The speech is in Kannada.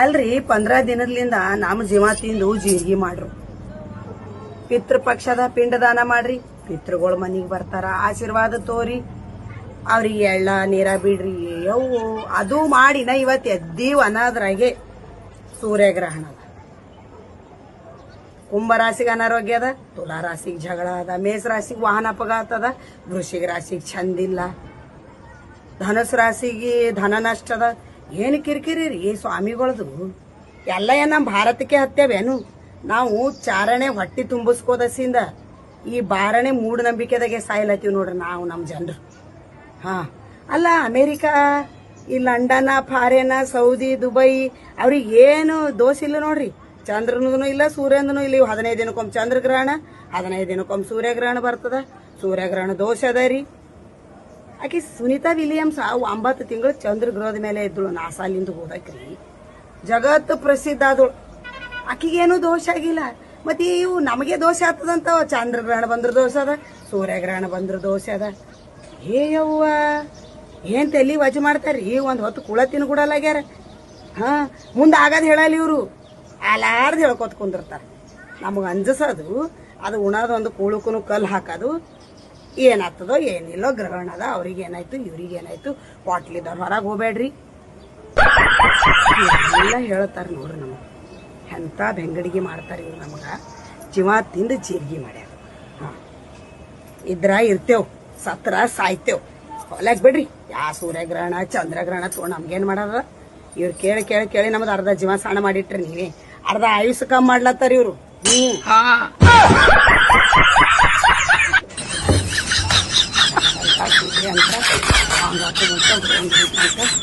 ಅಲ್ರಿ, ಪಂದ್ರ ದಿನದಿಂದ ನಮ್ಮ ಜೀವ ತಿಂದು ಜೀರಿಗೆ ಮಾಡ್ರು. ಪಿತೃಪಕ್ಷದ ಪಿಂಡದಾನ ಮಾಡ್ರಿ, ಪಿತೃಗಳು ಮನಿಗ್ ಬರ್ತಾರ, ಆಶೀರ್ವಾದ ತೋರಿ. ಅವ್ರಿಗೆ ಎಳ್ಳ, ನೀರ ಬಿಡ್ರಿ ಯೋ ಅದು ಮಾಡಿನ ಇವತ್ತು ಎದ್ದೀವ್ ಅನ್ನೋದ್ರಾಗೆ ಸೂರ್ಯಗ್ರಹಣ ಅದ. ಕುಂಭ ರಾಶಿಗೆ ಅನಾರೋಗ್ಯ ಅದ ತುಲಾ ರಾಶಿಗೆ ಜಗಳ ಅದ ಮೇಷ ರಾಶಿಗೆ ವಾಹನ ಅಪಘಾತ ಅದ ವೃಷಿಕ ರಾಶಿಗೆ ಚಂದಿಲ್ಲ ಧನಸ್ ರಾಶಿಗೆ ಧನ ನಷ್ಟ ಏನು ಕಿರಿಕಿರಿ ರೀ? ಸ್ವಾಮಿಗಳದು. ಎಲ್ಲ ಏನು ನಮ್ಮ ಭಾರತಕ್ಕೆ ಹತ್ತೇವೇನು? ನಾವು ಚಾರಣೆ ಹೊಟ್ಟಿ ತುಂಬಿಸ್ಕೋದಸಿಂದ ಈ ಬಾರಣೆ ಮೂಢನಂಬಿಕೆದಾಗೆ ಸಾಯ್ಲತ್ತೀವಿ ನೋಡ್ರಿ ನಾವು ನಮ್ಮ ಜನರು. ಹಾಂ. ಅಲ್ಲ, ಅಮೇರಿಕಾ, ಈ ಲಂಡನ, ಫಾರಿನ, ಸೌದಿ, ದುಬೈ, ಅವ್ರಿಗೆ ಏನು ದೋಷ ಇಲ್ಲ ನೋಡ್ರಿ. ಚಂದ್ರನೂ ಇಲ್ಲ ಸೂರ್ಯನೂ ಇಲ್ಲ. ಇವು ಹದಿನೈದು ದಿನಕ್ಕೊಮ್ಮೆ ಚಂದ್ರಗ್ರಹಣ, ಹದಿನೈದು ದಿನಕ್ಕೊಮ್ಮೆ ಸೂರ್ಯಗ್ರಹಣ ಬರ್ತದ. ಸೂರ್ಯಗ್ರಹಣ ದೋಷ ಅದ ರೀ. ಆಕೆ ಸುನೀತಾ ವಿಲಿಯಮ್ಸ್ ಒಂಬತ್ತು ತಿಂಗಳು ಚಂದ್ರಗ್ರಹದ ಮೇಲೆ ಇದ್ದಳು. ನಾಸಾಲಿಂದ ಹೋದಕ್ರಿ. ಜಗತ್ತು ಪ್ರಸಿದ್ಧ ಆದಳು. ಆಕಿಗೇನು ದೋಷ ಆಗಿಲ್ಲ. ಮತ್ತೆ ಇವು ನಮಗೆ ದೋಷ ಆಗ್ತದಂತ ಚಂದ್ರಗ್ರಹಣ ಬಂದ್ರೆ ದೋಷ ಅದ, ಸೂರ್ಯಗ್ರಹಣ ಬಂದ್ರೆ ದೋಷ ಅದ. ಹೇ ಯವ್ವ, ಏನ್ ತಲೆ ವಜ್ ಮಾಡ್ತಾರ್ರಿ ಒಂದು ಹೊತ್ತು ಕುಳ ತಿನ್ ಆಗ್ಯಾರ ಹಾ, ಮುಂದೆ ಆಗದ್ ಹೇಳಲ್ಲ ಇವರು. ಅಲಾರ್ದು ಹೇಳ್ಕೊತ ಕುಂದಿರ್ತಾರ. ನಮಗೆ ಅಂಜಸೋದು ಅದು ಉಣೋದು ಒಂದು ಕೂಳುಕುನು ಕಲ್ಲು ಹಾಕೋದು. ಏನಾಗ್ತದೋ ಏನಿಲ್ಲೋ ಗ್ರಹಣ ಅದ ಅವ್ರಿಗೆ ಏನಾಯ್ತು ಇವ್ರಿಗೆ ಏನಾಯ್ತು ಪಾಟ್ಲಿದವ್ರು ಹೊರಗೆ ಹೋಗ್ಬೇಡ್ರಿ. ಎಲ್ಲ ಹೇಳ್ತಾರ ನೋಡ್ರಿ ನಮಗೆ. ಎಂಥ ಬೆಂಗಡಿಗೆ ಮಾಡ್ತಾರೆ ಇವ್ರು ನಮಗೆ. ಜೀವ ತಿಂದು ಜೀರ್ಗಿ ಮಾಡ್ಯಾರ. ಹಾಂ. ಇದ್ರ ಇರ್ತೇವೆ, ಸತ್ರ ಸಾಯ್ತೇವೆ. ಹೊಲಕ್ ಬಿಡ್ರಿ. ಯಾ ಸೂರ್ಯಗ್ರಹಣ, ಚಂದ್ರಗ್ರಹಣ ತೊಗೊಂಡು ನಮ್ಗೇನು ಮಾಡಾರ ಇವ್ರು ಕೇಳಿ ಕೇಳಿ ಕೇಳಿ ನಮ್ದು ಅರ್ಧ ಜೀವ ಸಾಣ ಮಾಡಿಟ್ರಿ ನೀವೇ. ಅರ್ಧ ಆಯುಷ್ ಕಮ್ಮಿ ಮಾಡ್ಲತ್ತಾರ ಇವ್ರು. vänta. Andra tog en kontroll.